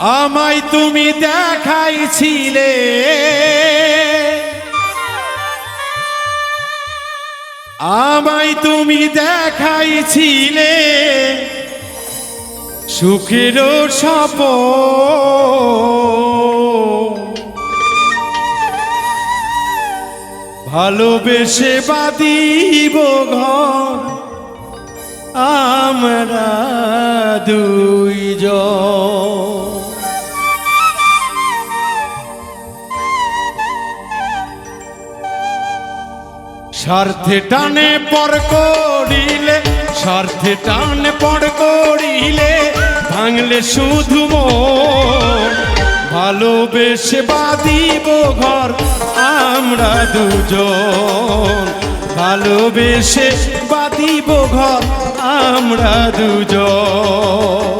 আমায় তুমি দেখাইছিলে। আমায় তুমি দেখাইছিলে। সুখের সপ ভালোবেসে বাদিব ঘর। আমরা দুইজন। স্বার্থে টানে পর করিলে, স্বার্থে টানে পর করিলে, ভাঙলে শুধু ভালোবেসে বাদিব ঘর, আমরা দুজন। ভালোবেসে বাদিব ঘর, আমরা দুজন।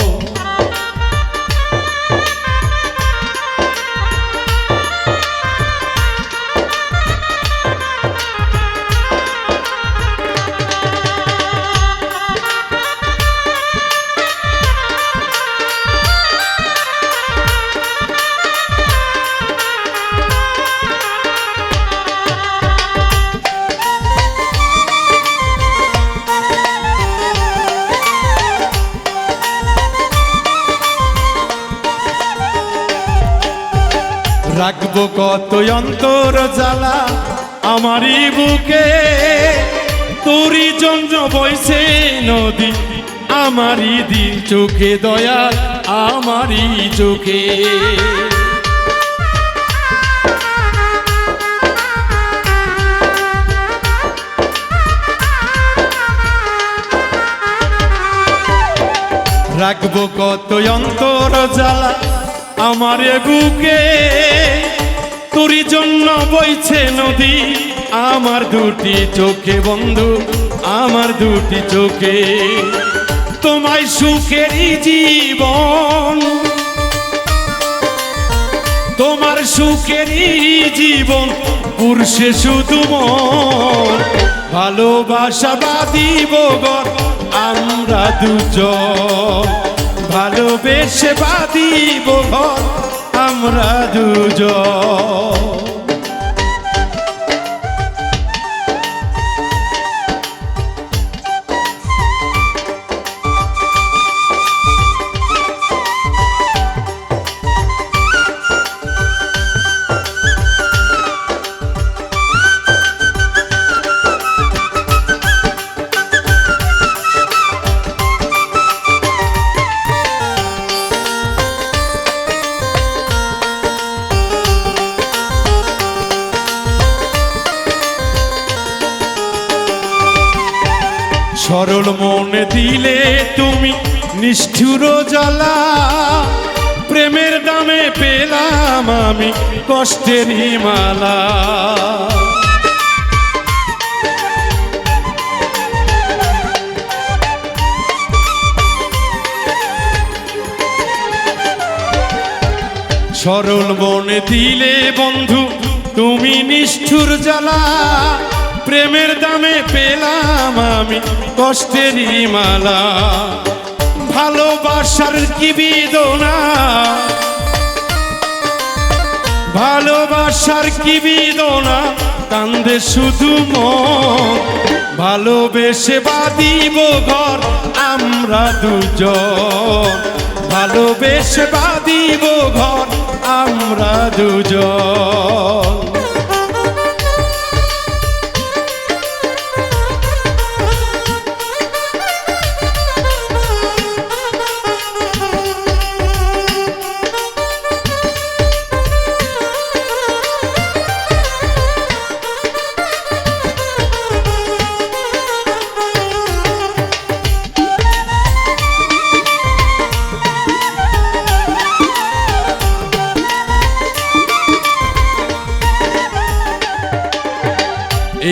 রাখব কত অন্তর জ্বালা আমারই বুকে। তোরই জন্য বইছে নদী, আমারই দিন চোখে দয়া, আমারই চোখে। রাখব কত অন্তর জ্বালা আমার বুকে। তোরই জন্য বইছে নদী। আমার দুটি চোখে বন্ধু, আমার দুটি চোখে। তোমায় সুখেরই জীবন। তোমার সুখেরই জীবন, পুরুষে শুধু মন। ভালোবাসা বাদিব আমরা দুজন। ভালোবেসে বাদিব ঘর আমরা দুজন সরল মনে দিলে তুমি নিষ্ঠুর জ্বালা। প্রেমের দামে পেলাম আমি কষ্টের মালা সরল মনে দিলে বন্ধু, তুমি নিষ্ঠুর জ্বালা। প্রেমের দামে পেলাম আমি কষ্টেরই মালা। ভালোবাসার কি বিদনা? ভালোবাসার কি বিদনা? কান্দে শুধু মন। ভালোবেসে বাদিব ঘর আমরা দুজন। ভালোবেসে বাদিব ঘর আমরা দুজন।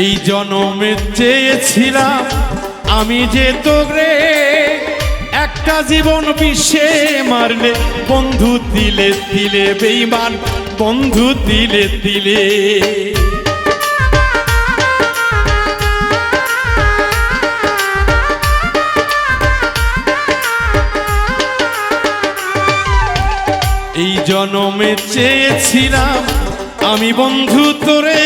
এই জনমে চেয়েছিলাম আমি যে তোরে একটা জীবন বিশ্বে মারলে, বন্ধু দিলে দিলে বেইমান, বন্ধু দিলে দিলে। এই জনমে চেয়েছিলাম আমি বন্ধু তোরে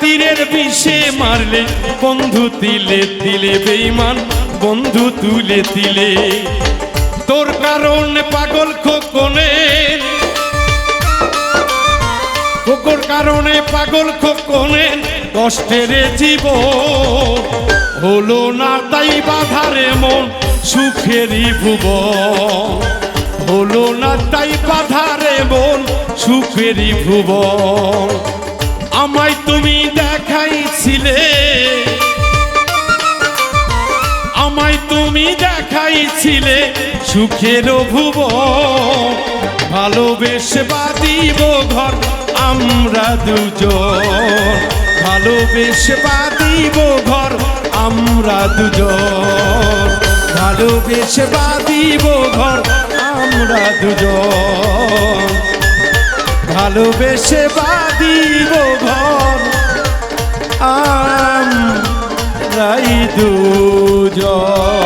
তীরের বিষে মারলে, বন্ধু তিলে তিলে বেইমান বন্ধু তুলে তিলে। তোর কারণে পাগল খোকনে, খোকর কারণে পাগল খোকনে, কষ্টের জীব হলো না তাই বাধারে মন সুখেরই ভুব হলো না তাই বাধারে মন সুখেরই ভুব আমায় তুমি দেখাইছিলে। আমায় তুমি দেখাইছিলে সুখের ভুব ভালোবেসে বাদিব ঘর, আমরা দুজন। ভালোবেসে বাদিব ঘর, আমরা দুজন। ভালোবেসে বাদিব ঘর, আমরা দুজন। ভালোবেসে বাদিব ঘর। আম রাই দুজন